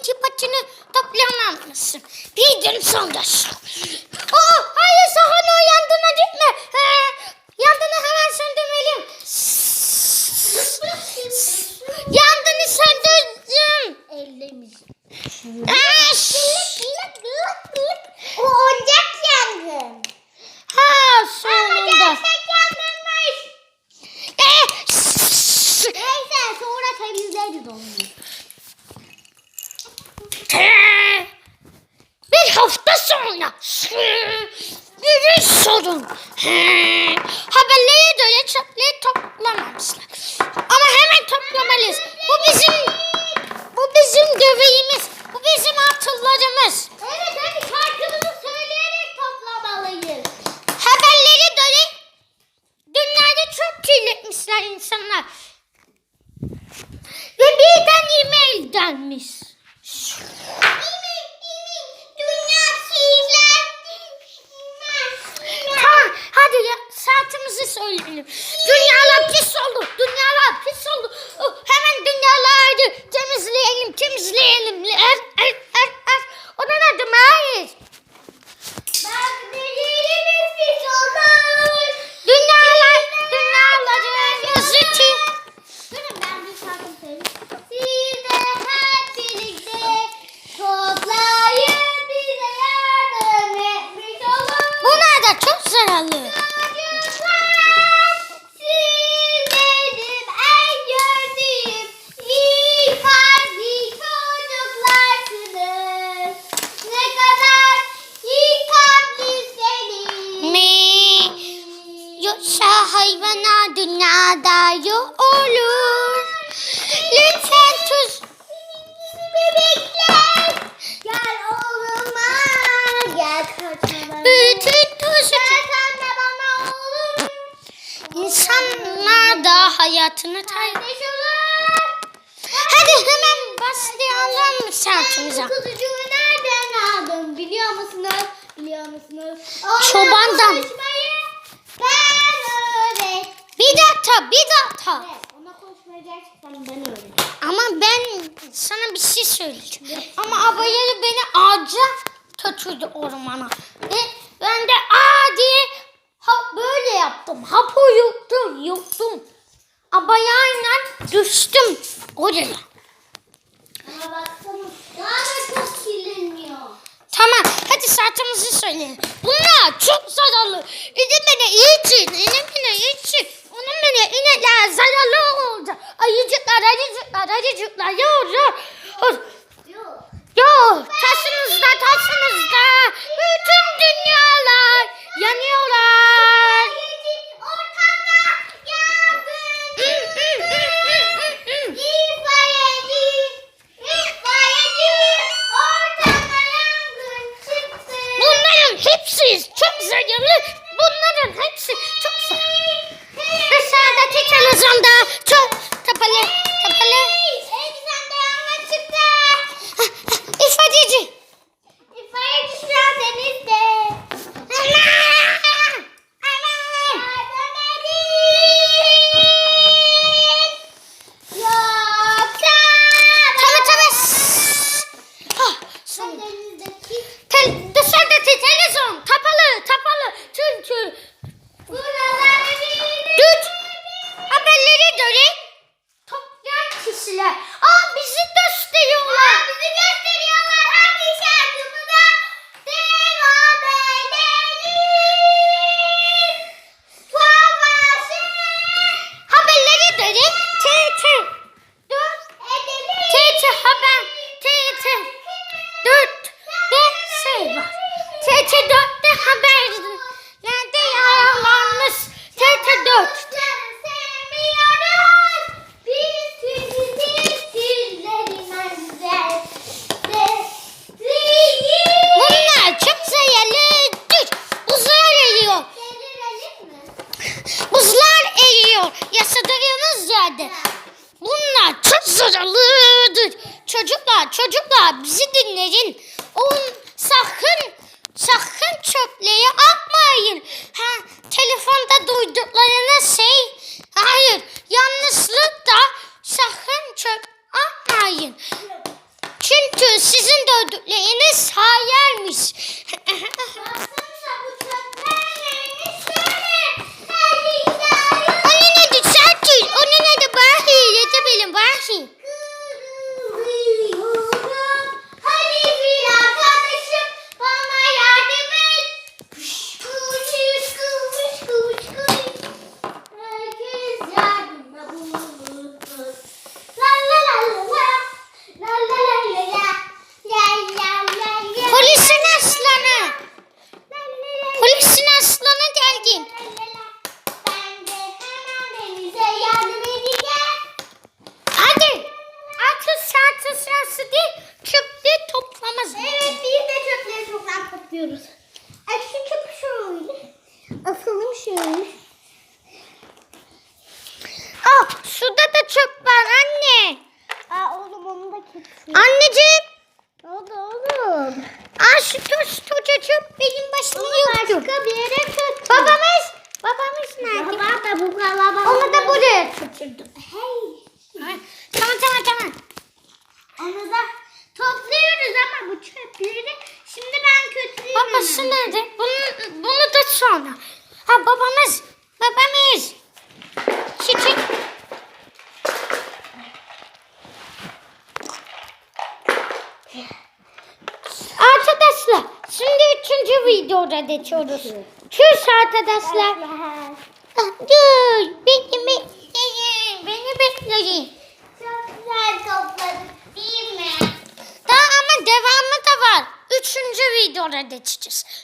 iki patini toplayamamışsın. Bir gün sonra. Aa, hayır sakın o yandına gitme. He, yandını hemen söndürmeliyim. Yandını söndürdüm. Ellemiş. O oyuncak yangın. Ha sonunda. yangınmış. Ee, şşş. Neyse sonra temizleriz onu. Bir sonra bir sorun. Haberleri göre çöpleri toplamamışlar. Ama hemen toplamalıyız. Bu bizim bu bizim göbeğimiz. Bu bizim hatırlarımız. Evet hadi şarkımızı söyleyerek toplamalıyız. Haberleri göre dünyada çok kirletmişler insanlar. Ve birden e-mail gelmiş. Dünya kirlendi. Tamam hadi ya saatimizi söyleyelim. Olur. Lütfen tuz. Bebekler, gel oğluma, gel kaçma Bütün. Gel sen de bana oğlum. İnsanlar da hayatını kay. Kardeş olur. Hadi hemen başlayalım saatimize. Ben bu kutucuğu nereden aldım biliyor musunuz? Biliyor musunuz? Ona Çobandan. ben öğrettim. Bir dakika, bir dakika. Evet, gerçekten ben öğrettim. Ama ben sana bir şey söyleyeceğim. Ama abayeli beni ağaca götürdü ormana. Ve ben de aa diye ha, böyle yaptım. Hapı yuttum, yuttum. Abayayla düştüm oraya. Ama baksana daha da çok kirleniyor. Tamam hadi saatimizi söyleyelim. Bunlar çok zararlı. İnin beni için, inin beni için. Onun beni inekler zararlı olacak. Ayıcıklar, ayıcıklar, ayıcıklar. Yok zararlıdır. Çocuklar, çocuklar bizi dinleyin. Oğlum sakın, sakın çöpleri atmayın. Ha, telefonda duyduklarına şey, hayır yanlışlıkla sakın çöp atmayın. Çünkü sizin dövdükleriniz hayalmiş. Polisin aslanı geldim. Ben de hemen denize yardım edeceğim. Hadi. Artık saati sırası değil. Çöpleri toplamaz. Evet biz de çöpleri toplam topluyoruz. Ay şu çöpü şöyle. Asalım şöyle. Ah suda da çöp var anne. Aa oğlum onu da kesin. Anneciğim. Ne oldu oğlum? Aa şu toca çöp benim başıma yoktu. Başka bir yere kötü. Babamız. Babamız nerede? Baba da bu kalabalık. Onu da buraya götürdüm. Hey. Tamam tamam tamam. Onu da topluyoruz ama bu çöpleri şimdi ben kötülüyorum. Babası nerede? Bunu, bunu da sonra. Ha. Babamız. Çiçek. Arkadaşlar şimdi üçüncü videoda geçiyoruz. Tschüss arkadaşlar. Dur beni bekleyin. Beni bekleyin. Çok güzel topladık değil mi? Daha ama devamı da var. Üçüncü videoda geçeceğiz.